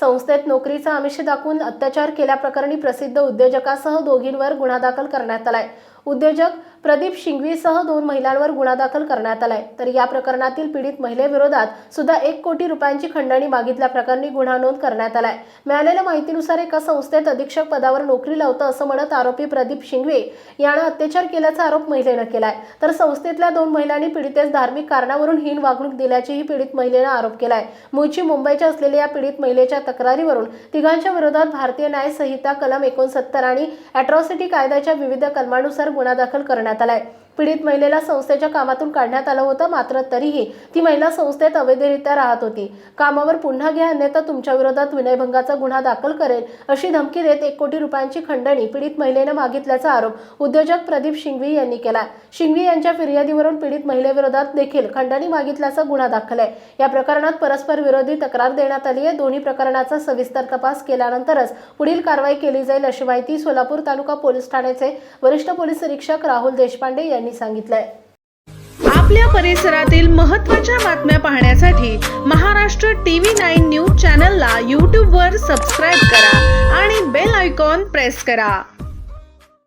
संस्थेत नोकरीचा आमिष दाखवून अत्याचार केल्याप्रकरणी प्रसिद्ध उद्योजकासह दोघींवर गुन्हा दाखल करण्यात आलाय. उद्योजक प्रदीप शिंगवीसह दोन महिलांवर गुन्हा दाखल करण्यात आलाय. तर या प्रकरणातील पीडित महिलेविरोधात सुद्धा एक कोटी रुपयांची खंडणी मागितल्याप्रकरणी गुन्हा नोंद करण्यात आलाय. मिळालेल्या माहितीनुसार एका संस्थेत अधीक्षक पदावर नोकरी लावतं असं म्हणत आरोपी प्रदीप शिंगवे यानं अत्याचार केल्याचा आरोप महिलेनं केलाय. तर संस्थेतल्या दोन महिलांनी पीडितेस धार्मिक कारणावरून हीन वागणूक दिल्याचीही पीडित महिलेनं आरोप केलाय. मूळची मुंबईच्या असलेल्या या पीडित महिलेच्या तक्रारीवरून. तिघांच्या विरोधात भारतीय न्याय संहिता कलम एकोणसत्तर आणि अॅट्रॉसिटी कायद्याच्या विविध कलमानुसार गुन्हा दाखल करण्यात आलाय. पीडित महिलेला संस्थेच्या कामातून काढण्यात आलं होतं मात्र तरीही ती महिला संस्थेत अवैधरित्या राहत होती. कामावर पुन्हा घ्या अन्यथा तुमच्या विरोधात विनयभंगाचा गुन्हा दाखल करेल अशी धमकी देत एक कोटी रुपयांची खंडणी पीडित महिलेनं मागितल्याचा आरोप उद्योजक प्रदीप शिंगवी यांनी केला शिंगवी यांच्या फिर्यादीवरून पीडित महिलेविरोधात देखील खंडणी मागितल्याचा गुन्हा दाखल आहे. या प्रकरणात परस्पर विरोधी तक्रार देण्यात आली आहे. दोन्ही प्रकरणाचा सविस्तर तपास केल्यानंतरच पुढील कारवाई केली जाईल अशी माहिती सोलापूर तालुका पोलीस ठाण्याचे वरिष्ठ पोलीस निरीक्षक राहुल देशपांडे यांनी सांगितलंय. आपल्या परिसरातील महत्त्वाच्या बातम्या पाहण्यासाठी महाराष्ट्र टीव्ही नाईन न्यूज चॅनलला यूट्यूबवर सबस्क्राईब करा आणि बेल आयकॉन प्रेस करा.